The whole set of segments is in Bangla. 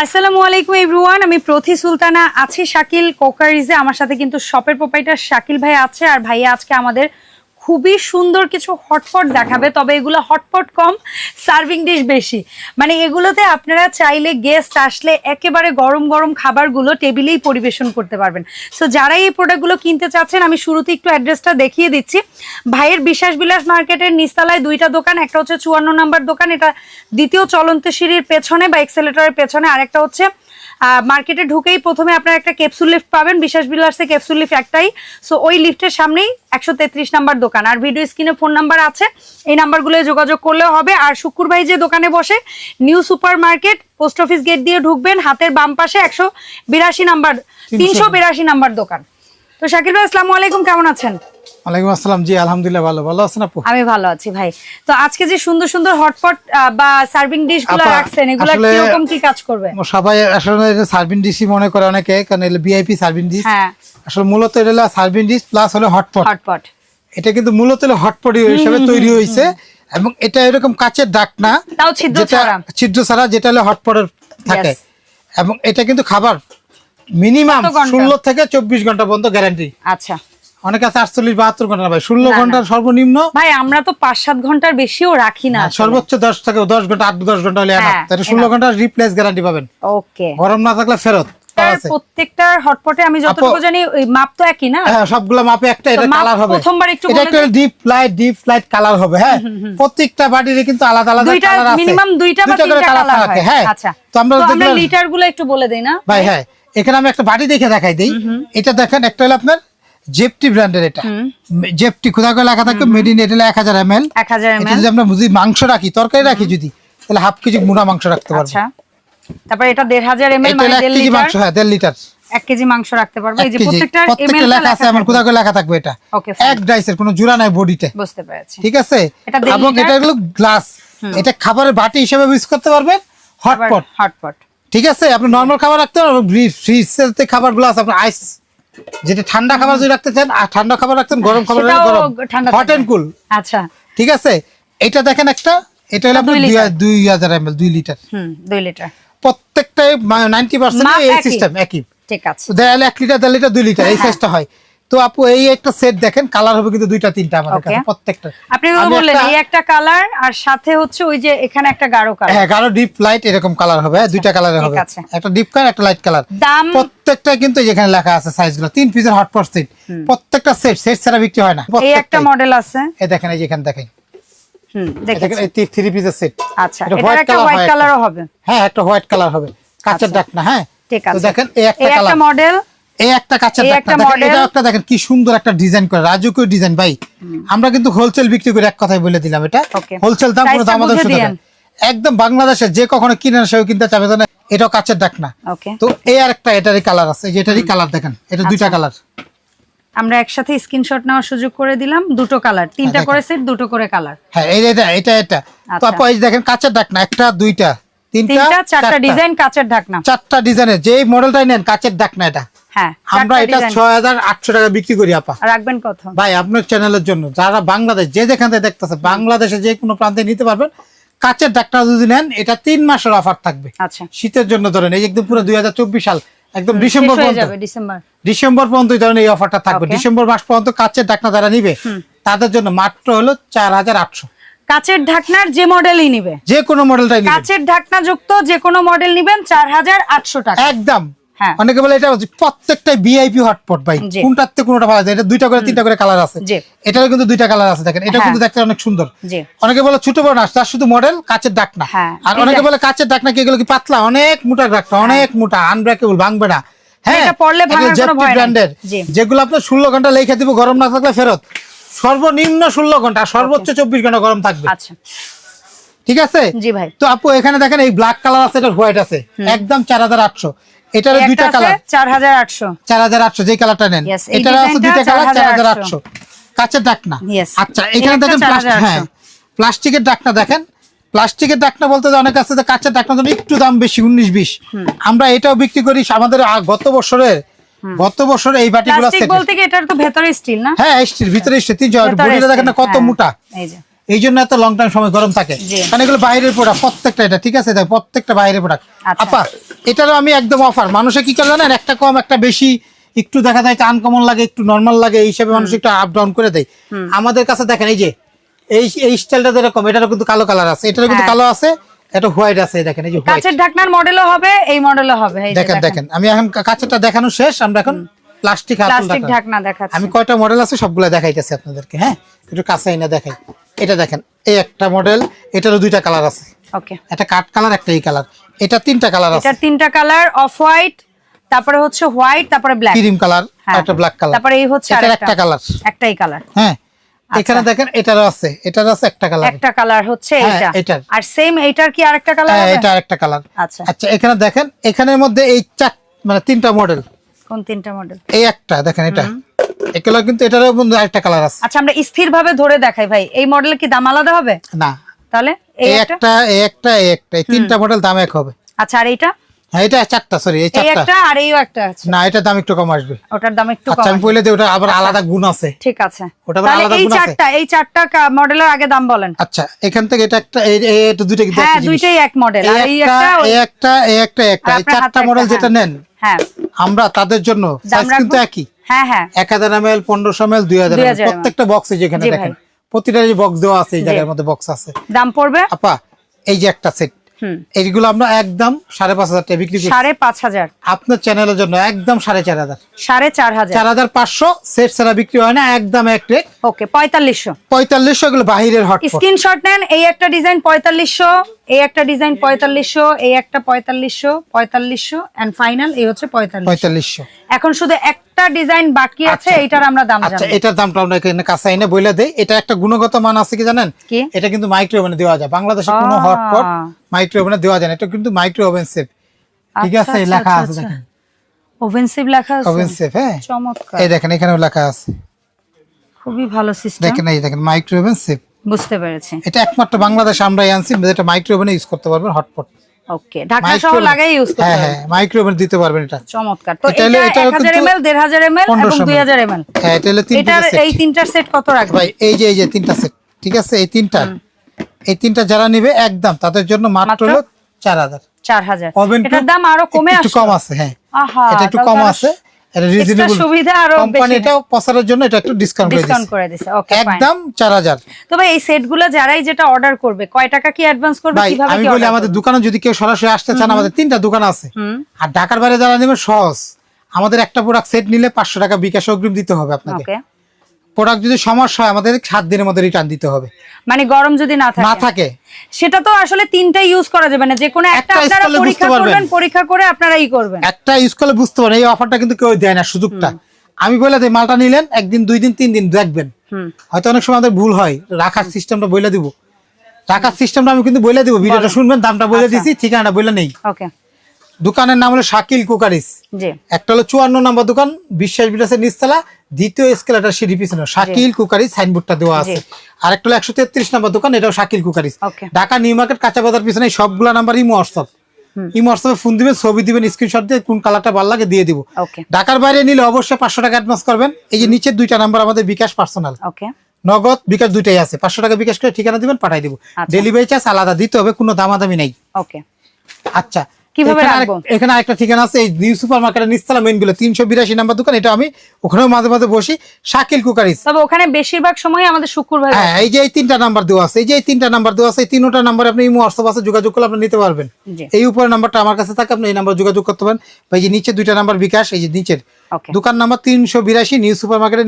আসসালামু আলাইকুম এভরিওয়ান, আমি প্রথি সুলতানা, আছি শাকিল কোকারিজে। আমার সাথে কিন্তু শপের প্রোপাইটার শাকিল ভাই আছে, আর ভাইয়া আজকে আমাদের খুবই সুন্দর কিছু হটপট দেখাবে, তবে এগুলো হটপট কম সার্ভিং ডিশ বেশি। মানে এগুলোতে আপনারা চাইলে গেস্ট আসলে একেবারে গরম গরম খাবারগুলো টেবিলেই পরিবেশন করতে পারবেন। সো যারা এই প্রোডাক্টগুলো কিনতে চাচ্ছেন, আমি শুরুতে একটু অ্যাড্রেসটা দেখিয়ে দিচ্ছি। ভাইয়ের বিশ্বাস বিলাস মার্কেটের নিস্তালায় দুইটা দোকান, একটা হচ্ছে চুয়ান্ন নাম্বার দোকান, এটা দ্বিতীয় চলন্ত সিঁড়ির পেছনে বা এক্সেলেটারের পেছনে, আরেকটা হচ্ছে মার্কেটে ঢুকেই প্রথমে আপনার একটা ক্যাপসুল লিফ্ট পাবেন। বিশ্বাস বিলার্সে ক্যাপসুল লিফ্ট একটাই। সো ওই লিফটের সামনেই একশো তেত্রিশ নাম্বার দোকান। আর ভিডিও স্ক্রিনে ফোন নাম্বার আছে। এই নাম্বারগুলো যোগাযোগ করলেও হবে। আর শুক্র ভাই যে দোকানে বসে new super market post office gate দিয়ে ঢুকবেন। হাতের বাম পাশে একশো বিরাশি নাম্বার তিনশো বিরাশি নাম্বার দোকান। তো শাকির ভাই আসসালামু আলাইকুম কেমন আছেন? ওয়ালাইকুম আসসালাম। জি আলহামদুলিল্লাহ ভালো। ভালো আছেন আপু? আমি ভালো আছি ভাই। তো আজকে যে সুন্দর সুন্দর হটপট বা সার্ভিং ডিশগুলো রাখছেন এগুলো আসলে- কীরকম কি কাজ করবে? সবাই আসলে সার্ভিন ডিশই মনে করে অনেকে কারণ এগুলো ভিআইপি সার্ভিন ডিশ হ্যাঁ। আসলে মূলত এটা হলো সার্ভিন ডিশ প্লাস হলো হটপট হটপট এটা কিন্তু মূলত হলো হটপট হিসেবে তৈরি হয়েছে। এবং এটা এরকম কাচের ডাকনা তাও ছিদ্র ছাড়া। ছিদ্র ছাড়া যেটা হলো হটপটের থাকে। এবং এটা কিন্তু খাবার। মিনিমাম ষোলো থেকে চব্বিশ ঘণ্টা পর্যন্ত গ্যারান্টি আচ্ছা। অনেক আছে আটচল্লিশ বাহাত্তর ঘণ্টা ভাই। ষোলো। ঘণ্টার সর্বনিম্ন? ভাই আমরা তো পাঁচ সাত ঘণ্টার বেশিও রাখি না সর্বোচ্চ দশ থেকে দশ ঘণ্টা আট দশ ঘণ্টা হলে হ্যাঁ, তাহলে ষোলো ঘণ্টা রিপ্লেস গ্যারান্টি পাবেন। ওকে। গরম না থাকলে ফেরত আছে। প্রত্যেকটার হটপটে আমি যতটুকু জানি মাপ তো একই না? হ্যাঁ সবগুলো মাপে একটা এটা কালার হবে। প্রথমবার একটু এটা deep light deep light colour হবে হ্যাঁ? প্রত্যেকটা বাটির কিন্তু আলাদা আলাদা কালার আছে। মিনিমাম দুইটা বা তিনটা কালার কালার থাকে হ্যাঁ। আচ্ছা। তো আমরা একটু বলে দেই না ভাই? হ্যাঁ। এখানে আমি একটা বাটি দেখে দেখাই দিই। এটা দেখেন একটা হলো আপনার জেপটি ব্র্যান্ডের এটা। জেপটি খোদা করে লেখা থাকবে মেড ইন এটা এক হাজার এম এল। যদি আমরা যদি মাংস রাখি তরকারি রাখি যদি তাহলে হাফ কেজি মুড়া মাংস রাখতে পারব। আচ্ছা। তারপর এটা দেড় হাজার এমএল এটা মানে এক দেড় কেজি লিটার। মাংস হ্যাঁ দেড় লিটার। এক কেজি মাংস রাখতে পারব। এই যে প্রত্যেকটা প্রত্যেকটা লেখা আছে আমার খোদা করে লেখা থাকবে এটা. এক ডাইসের কোনো জোড়া নাই বডিতে। বুঝতে পেরেছি। ঠিক আছে? এবং এটা হলো গ্লাস এটা খাবারের বাটি হিসেবে ইউজ করতে পারবেন। হটপট হটপট ঠিক আছে আপনি নর্মাল খাবার রাখতে পারেন ফ্রিজের খাবারগুলো আছে আপনার আইস যেটা ঠান্ডা খাবার যদি রাখতে চান আর ঠান্ডা খাবার রাখতেন গরম খাবার গরম। হট। এন্ড কুল আচ্ছা। ঠিক আছে এটা দেখেন একটা এটা হলো আপনার দুই লিটার। হা- হাজার এম দুই লিটার হুম দুই লিটার প্রত্যেকটাই নাইনটি পার্সেন্ট এই সিস্টেম একই। ঠিক আছে। দেয়ালে এক লিটার দেড় লিটার দুই লিটার এই হ্যাঁ। সাইজটা হয়। তো আপু এই একটা সেট দেখেন কালার হবে কিন্তু দুইটা তিনটা আমাদের কাছে প্রত্যেকটা। আপনি বললেন এই একটা কালার আর সাথে হচ্ছে ওই যে এখানে একটা গাঢ় কালার হ্যাঁ গাঢ় ডিপ লাইট এরকম কালার হবে হ্যাঁ, দুইটা কালারে হবে। একটা ডিপ কালার একটা লাইট কালার দাম প্রত্যেকটা কিন্তু যেখানে লেখা আছে সাইজগুলো তিন পিসের হটপট সেট প্রত্যেকটা সেট সেট ছাড়া বিক্রি হয় না এই একটা মডেল আছে। এই দেখেন এই যেখানে দেখেন। হুম দেখেন এই থ্রি পিসের সেট আচ্ছা এটা একটা হোয়াইট হয় কালারও হবে। হ্যাঁ একটা হোয়াইট কালার হবে। কাঁচের ডাক না হ্যাঁ। ঠিক তো আছে। দেখেন এই একটা এই একটা কালার মডেল এই একটা কাঁচের এটা একটা দেখেন কি সুন্দর একটা ডিজাইন করে রাজকীয় ডিজাইন ভাই। আমরা কিন্তু হোলসেল বিক্রি করে এক কথাই বলে দিলাম এটা। হোলসেল দাম কোনো আমাদের। একদম বাংলাদেশে যে কখনো কিনে না সেও কিনতে চাবে না এটাও কাঁচের ডাকনা ওকে তো এই আর একটা এটারই কালার আছে এটারই কালার দেখেন এটা দুইটা আচ্ছা। কালার আমরা একসাথে স্ক্রিনশট নেওয়ার সুযোগ করে দিলাম দুটো কালার তিনটা করে সেট দুটো করে কালার হ্যাঁ এটা এটা এটা। তো আচ্ছা। আপু এই দেখেন কাঁচের ডাকনা একটা দুইটা তিনটা চারটা। ডিজাইন কাচের ঢাকনা চারটা ডিজাইনের যে মডেলটাই নেন কাঁচের ডাকনা এটা। হ্যাঁ আমরা এটা ছয় হাজার আটশো টাকা বিক্রি করি আপা। রাখবেন কত? ভাই আপনার চ্যানেলের জন্য যারা বাংলাদেশ যে যেখান থেকে দেখতেছে বাংলাদেশে যে কোনো প্রান্তে নিতে পারবেন যদি নেন এটা তিন মাসের অফার থাকবে। আচ্ছা। শীতের জন্য ধরেন এই একদম পুরো দুই সাল একদম ডিসেম্বর পর্যন্ত। ডিসেম্বর। পর্যন্ত ধরেন এই অফারটা থাকবে। ডিসেম্বর মাস পর্যন্ত কাঁচের ডাকনা যারা নিবে তাদের জন্য মাত্র হলো চার হাজার আটশো। কাচের ঢাকনার যে মডেলই নিবে। যে কোনো মডেলটাই কাচের ঢাকনা যুক্ত যে কোনো মডেল নিবেন চার হাজার আটশো টাকা। একদম। হ্যাঁ। অনেকে বলে এটা হচ্ছে প্রত্যেকটাই ভিআইপি হটপট ভাই। থেকে কোনটা ভালো যায় এটা দুইটা করে তিনটা করে কালার আছে। এটারও কিন্তু দুইটা কালার আছে দেখেন। এটা হ্যাঁ। কিন্তু দেখতে অনেক সুন্দর। অনেকে বলে ছোট বড় না তার শুধু মডেল কাচের ডাকনা। হ্যাঁ, আর অনেকে বলে কাচের ডাকনা কি এগুলো কি পাতলা? অনেক মোটা ডাকনা অনেক মোটা আনব্রেকেবল ভাঙবে না। হ্যাঁ। ব্র্যান্ডের যেগুলো আপনার ষোলো ঘণ্টা লেখা দিব গরম না থাকলে ফেরত। সর্বনিম্ন ষোলো ঘণ্টা সর্বোচ্চ চব্বিশ ঘণ্টা গরম থাকবে। আচ্ছা। ঠিক আছে? জি ভাই। তো আপু এখানে দেখেন এই ব্ল্যাক কালার আছে এটা হোয়াইট আছে। একদম চার হাজার আটশো। এটার দুইটা কালার। চার হাজার আটশো। চার হাজার আটশো যে কালারটা নেন। এটার আছে দুইটা কালার 4800 আটশো। কাঁচের ডাকনা। আচ্ছা এখানে দেখেন প্লাস্টিক হ্যাঁ প্লাস্টিকের ডাকনা দেখেন। প্লাস্টিকের ডাকনা বলতে যে অনেক আছে যে কাঁচের ডাকনা জন্য একটু দাম বেশি উনিশ বিশ। আমরা এটাও বিক্রি করি আমাদের গত বছরের গত বছর এই বাটিগুলো সেট। বলতে কি এটার তো ভেতরে স্টিল না? হ্যাঁ স্টিল ভিতরে স্টিল তিন বডিটা দেখেন না কত হ্যাঁ। মোটা। এই যে। এই জন্য এত লং টাইম সময় গরম থাকে। কারণ এগুলো বাইরের প্রোডাক্ট প্রত্যেকটা এটা ঠিক আছে? দেখ প্রত্যেকটা বাইরের প্রোডাক্ট আচ্ছা। আপা এটারও আমি একদম অফার মানুষে কি করে জানেন? একটা কম একটা বেশি একটু দেখা যায় আনকমন লাগে একটু নর্মাল লাগে এই হিসাবে মানুষ একটু আপ ডাউন করে দেয়। আমাদের কাছে দেখেন এই যে এই এই স্টাইলটা যেরকম এটারও কিন্তু কালো কালার আছে। এটারও কিন্তু হ্যাঁ। কালো আছে এটা হোয়াইট আছে দেখেন এই যে কাঁচের ঢাকনার মডেলও হবে এই মডেলও হবে দেখেন দেখেন। আমি এখন কাঁচেরটা দেখানো শেষ আমরা এখন প্লাস্টিক প্লাস্টিক ঢাকনা দেখাচ্ছি। আমি কয়টা মডেল আছে সবগুলো দেখাইতেছি আপনাদেরকে হ্যাঁ? একটু কাছে না দেখাই। এটা দেখেন এই একটা মডেল এটারও দুইটা কালার আছে। ওকে একটা কাঠ কালার একটা এই কালার এটা তিনটা কালার আছে। এটার তিনটা কালার অফ হোয়াইট তারপরে হচ্ছে হোয়াইট তারপরে ব্ল্যাক ক্রিম কালার। একটা ব্ল্যাক কালার তারপরে এই হচ্ছে এটার আরেকটা। একটা কালার একটাই কালার হ্যাঁ। এখানে দেখেন এটারও আছে। এটারও আছে একটা কালার একটা কালার হচ্ছে হ্যাঁ, এটা এটার। আর সেম এইটার কি আরেকটা কালার হ্যাঁ এটা আরেকটা কালার আচ্ছা। আচ্ছা এখানে দেখেন এখানের মধ্যে এই চার মানে তিনটা মডেল কোন তিনটা মডেল এই একটা দেখেন এটা। কিন্তু এটারও মধ্যে আরেকটা কালার আছে। আচ্ছা আমরা স্থির ভাবে ধরে দেখাই ভাই। এই মডেল কি দাম আলাদা হবে? না। তাহলে এই এই একটা? এই একটা এই একটা। এই তিনটা মডেল দাম এক হবে। আচ্ছা আর এইটা? হ্যাঁ এটা চারটা সরি এই এই চারটা। একটা আর এইও একটা আছে। না এটা দাম একটু কম আসবে। ওটার দাম একটু আচ্ছা আমি বলে দিই ওটা আবার আলাদা গুণ আছে। ঠিক আছে। ওটা আবার আলাদা গুণ আছে? চারটা এই চারটা মডেলের আগে দাম বলেন। আচ্ছা এখান থেকে এটা একটা এই এই এটা দুইটা কিন্তু হ্যাঁ দুইটাই এক মডেল আর এই এই একটা একটা এই একটা এই একটা একটা। এই চারটা মডেল যেটা হ্যাঁ। নেন হ্যাঁ। আমরা তাদের জন্য সাইজ কিন্তু একই। হ্যাঁ হ্যাঁ। এক হাজার এম এল পনেরোশো দুই হাজার 2000 প্রত্যেকটা বক্সে যেখানে দেখেন। প্রতিটা যে বক্স দেওয়া আছে এই জায়গার মধ্যে বক্স আছে। দাম পড়বে? আপা এই যে একটা সেট এইগুলো আমরা একদম সাড়ে পাঁচ হাজার টাকা বিক্রি করি সাড়ে পাঁচ হাজার। আপনার চ্যানেলের জন্য একদম সাড়ে চার হাজার। সাড়ে চার হাজার। চার হাজার পাঁচশো সেট ছাড়া বিক্রি হয় না একদম এক রেট ওকে পঁয়তাল্লিশশো। পঁয়তাল্লিশশো এগুলো বাহিরের হট স্ক্রিনশট নেন এই একটা ডিজাইন পঁয়তাল্লিশশো এই একটা ডিজাইন পঁয়তাল্লিশশো এই একটা পঁয়তাল্লিশশো পঁয়তাল্লিশশো এন্ড ফাইনাল এই হচ্ছে পঁয়তাল্লিশ। পঁয়তাল্লিশশো। এখন শুধু একটা ডিজাইন বাকি আছে আচ্ছা। এইটার আমরা দাম আচ্ছা এটার দামটা আমরা এখানে কাছে এনে বইলে দেই। এটা একটা গুণগত মান আছে কি জানেন? কি? এটা কিন্তু মাইক্রো ওভেনে দেওয়া যায়। বাংলাদেশে কোনো। হটপট মাইক্রো ওভেনে দেওয়া যায় না। এটা কিন্তু মাইক্রো ওভেন সেফ ঠিক আছে আচ্ছা, লেখা আচ্ছা, আছে আচ্ছা। দেখেন ওভেনসিভ লেখা আছে? ওভেন সেফ হ্যাঁ। চমৎকার। এই দেখেন এখানেও লেখা আছে। খুবই ভালো সিস্টেম দেখেন এই দেখেন মাইক্রো ওভেন সেফ বুঝতে পেরেছি। এটা একমাত্র বাংলাদেশে আমরাই আনছি যেটা মাইক্রো ওভেনে ইউজ করতে পারবেন হটপট ওকে ঢাকা সহ লাগাই ইউজ করতে হ্যাঁ। হ্যাঁ মাইক্রো ওভেন দিতে পারবেন এটা। চমৎকার। তো এটা এটা হলো- এটা এক হাজার কিন্তু এমএল দেড় হাজার এমএল এবং 1500 দুই হাজার এমএল। হ্যাঁ এটা হলো তিন এটার এই তিনটার সেট কত রাখবে ভাই এই যে এই যে তিনটা সেট ঠিক আছে? এই তিনটা। এই তিনটা যারা নিবে একদম তাদের জন্য মাত্র? হলো চার হাজার। চার হাজার। ওভেন এটার দাম আরও কমে একটু কম আছে হ্যাঁ। আহা এটা একটু কম আছে। সুবিধা আরও কোম্পানি প্রচারের জন্য এটা একটু ডিসকাউন্ট ডিসকাউন্ট করে দিছে ওকে একদম চার হাজার। তবে এই সেটগুলো যারাই যেটা অর্ডার করবে কয় টাকা কি অ্যাডভান্স করবে কীভাবে আমি বলি আমাদের দোকানে যদি কেউ সরাসরি আসতে চান আমাদের তিনটা দোকান আছে। আর ঢাকার বাইরে যারা নেবে সহজ। আমাদের একটা প্রোডাক্ট সেট নিলে পাঁচশো টাকা বিকাশ অগ্রিম দিতে হবে আপনাকে। প্রোডাক্ট যদি সমস্যা হয় আমাদের সাত দিনের মধ্যে রিটার্ন দিতে হবে। মানে গরম যদি না না থাকে। থাকে সেটা তো আসলে তিনটাই ইউজ করা যাবে না। যে কোনো একটা আপনারা পরীক্ষা পারবেন। করবেন পরীক্ষা করে আপনারা ই করবেন। একটা ইউজ করলে বুঝতে পারেন এই অফারটা কিন্তু কেউ দেয় না সুযোগটা। আমি বলে দিই মালটা নিলেন একদিন দুই দিন তিন দিন দেখবেন। হুম। হয়তো অনেক সময় আমাদের ভুল হয় রাখার সিস্টেমটা বলে দিব। রাখার সিস্টেমটা আমি কিন্তু বলে দিব ভিডিওটা শুনবেন দামটা বলে আচ্ছা। দিছি ঠিকানাটা বলে নেই। ওকে দোকানের নাম হলো শাকিল কুকারিস। একটা হলো চুয়ান্ন নম্বর দোকান বিশ্বাস বিরাসের নিচতলা দ্বিতীয় স্কেলাটার সিঁড়ি পিছনে। শাকিল কুকারিস সাইনবোর্ডটা দেওয়া আছে। আর একটা হলো একশো তেত্রিশ নম্বর দোকান এটাও Shakil cookeries. Dhaka new market কাঁচা বাজার পিছনে সবগুলা নাম্বার ইমো হোয়াটসঅ্যাপ। ইমো হোয়াটসঅ্যাপে ফোন দিবেন ছবি দিবেন স্ক্রিনশট দিয়ে কোন কালারটা ভালো লাগে দিয়ে দিব। ঢাকার বাইরে নিলে অবশ্যই পাঁচশো টাকা অ্যাডভান্স করবেন। এই যে নিচের দুইটা নাম্বার আমাদের বিকাশ পার্সোনাল নগদ বিকাশ দুইটাই আছে। পাঁচশো টাকা বিকাশ করে ঠিকানা দিবেন পাঠাই দিব। আচ্ছা। ডেলিভারি চার্জ আলাদা দিতে হবে কোনো দামাদামি নেই। আচ্ছা কীভাবে রাখব? এখানে আরেকটা ঠিকানা আছে এই নিউ সুপার মার্কেটের নিচতলা মেনগুলো তিনশো বিরাশি নাম্বার দোকান এটা আমি ওখানেও মাঝে মাঝে বসি শাকিল কুকারিস। তবে ওখানে বেশিরভাগ সময় আমাদের শুক্রবার হ্যাঁ এই যে এই তিনটা নাম্বার দেওয়া আছে এই যে এই তিনটা নাম্বার দেওয়া আছে এই তিনটা নাম্বার আপনি ইমো হোয়াটসঅ্যাপ আছে যোগাযোগ করলে আপনি নিতে পারবেন। এই উপরের নাম্বারটা আমার কাছে থাকে আপনি এই নাম্বার যোগাযোগ করতে পারেন। বা এই যে নিচে দুইটা নাম্বার বিকাশ এই যে নিচের। দোকান নাম্বার তিনশো বিরাশি নিউ সুপার মার্কেটের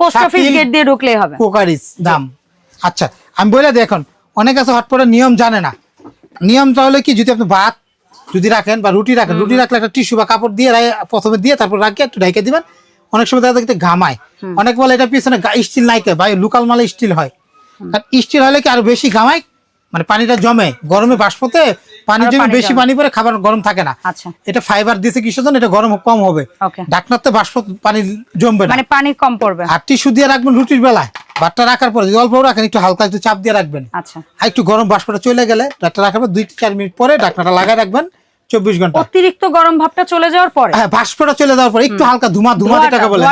পোস্ট অফিস গেট দিয়ে ঢুকলেই হবে। কোকারিস দাম। আচ্ছা আমি বলে দেখুন অনেক আছে হটপটের নিয়ম জানে না। নিয়মটা হলো কি যদি আপনি ভাত যদি রাখেন বা রুটি রাখেন রুটি রাখলে একটা টিস্যু বা কাপড় দিয়ে প্রথমে দিয়ে তারপর রাখিয়ে একটু ঢেকে দিবেন। অনেক সময় দেখা দেখতে ঘামায়। অনেক বলে এটা পিছনে স্টিল নাইকে ভাই লোকাল মালে স্টিল হয়। কারণ স্টিল হলে কি আরও বেশি ঘামায়? মানে পানিটা জমে। গরমে বাষ্পতে পানির আরও জন্য পানি বেশি পানি পরে খাবার গরম থাকে না। আচ্ছা। এটা ফাইবার দিয়েছে কিসের জন্য? এটা গরম কম হবে। ওকে ডাকনাতে বাষ্প পানি জমবে না। মানে পানি কম পড়বে। আর টিস্যু দিয়ে রাখবেন রুটির বেলায়। ভাতটা রাখার পরে যদি অল্প রাখেন একটু হালকা একটু চাপ দিয়ে রাখবেন। আচ্ছা। আর একটু গরম বাষ্পটা চলে গেলে ডাক্তার রাখার পর দুই চার মিনিট পরে ডাক্তারটা লাগায় রাখবেন চব্বিশ ঘণ্টা। অতিরিক্ত গরম ভাবটা চলে যাওয়ার পরে? হ্যাঁ বাষ্পটা চলে যাওয়ার পর একটু হালকা ধুমা ধুমা যেটাকে বলে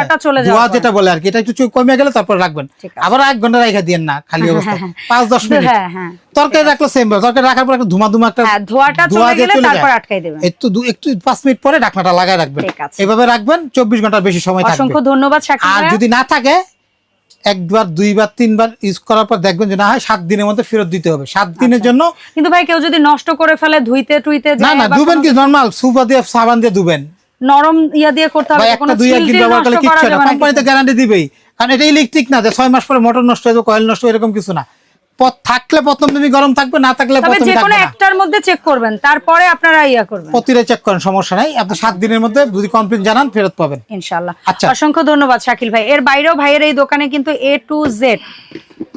ধোঁয়া। যেটা বলে আর কি এটা একটু কমে গেলে তারপর রাখবেন। আবার এক ঘণ্টা রেখে দিয়েন না খালি অবস্থা। পাঁচ দশ মিনিট। হ্যাঁ হ্যাঁ। তরকারি রাখল সেম তরকারি রাখার পর একটা ধুমা ধুমা একটা হ্যাঁ ধোয়াটা ধোঁয়া চলে গেলে চলে তারপর আটকাই দেবেন। একটু দু- একটু পাঁচ মিনিট পরে ঢাকনাটা লাগায় রাখবেন। এভাবে রাখবেন চব্বিশ ঘণ্টার বেশি সময় থাকবে। অসংখ্য ধন্যবাদ আর যদি না থাকে একবার দুইবার তিনবার ইউজ করার পর দেখবেন যে না হয় সাত দিনের মধ্যে ফেরত দিতে হবে। সাত দিনের আচ্ছা। জন্য কিন্তু ভাই কেউ যদি নষ্ট করে ফেলে ধুইতে টুইতে না না ধুবেন দুবেন কি? নরমাল সুপা দিয়ে সাবান দিয়ে দুবেন নরম ইয়া দিয়ে করতে হবে একটা দুই একদিন ব্যবহার করলে কিচ্ছু না। কোম্পানি তো গ্যারান্টি দিবেই। কারণ এটা ইলেকট্রিক না যে ছয় মাস পরে মোটর নষ্ট হয়ে যাবে কয়েল নষ্ট এরকম কিছু না। থাকলে প্রথম দিনই গরম থাকবে না থাকলে প্রথম থাকবে না। একটার মধ্যে চেক করবেন তারপরে আপনারা ইয়া করবেন। প্রতিটা চেক করেন সমস্যা নাই। আপনি সাত দিনের মধ্যে যদি কমপ্লেন জানান ফেরত পাবেন। ইনশাল্লাহ আচ্ছা। অসংখ্য ধন্যবাদ শাকিল ভাই। এর বাইরেও ভাইয়ের এই দোকানে কিন্তু এ টু জেড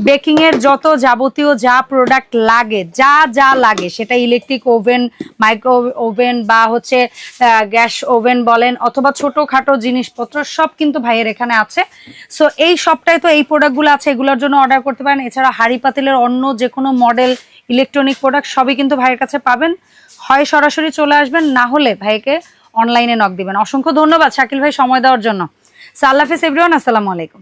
বেকিং এর যত যাবতীয় যা প্রোডাক্ট লাগে, যা যা লাগে, সেটা ইলেকট্রিক ওভেন মাইক্রো ওভেন বা হচ্ছে গ্যাস ওভেন বলেন অথবা ছোটখাটো জিনিসপত্র সব কিন্তু ভাইয়ের এখানে আছে। সো এই সবটাই তো এই প্রোডাক্টগুলো আছে, এগুলোর জন্য অর্ডার করতে পারেন। এছাড়া হাড়ি পাতিলের অন্য যে কোনো মডেল ইলেকট্রনিক প্রোডাক্ট সবই কিন্তু ভাইয়ের কাছে পাবেন। হয় সরাসরি চলে আসবেন, না হলে ভাইকে অনলাইনে নক দিবেন। অসংখ্য ধন্যবাদ শাকিল ভাই সময় দেওয়ার জন্য। সো আল্লাহ হাফিজ এভরিওয়ান আসসালামু আলাইকুম।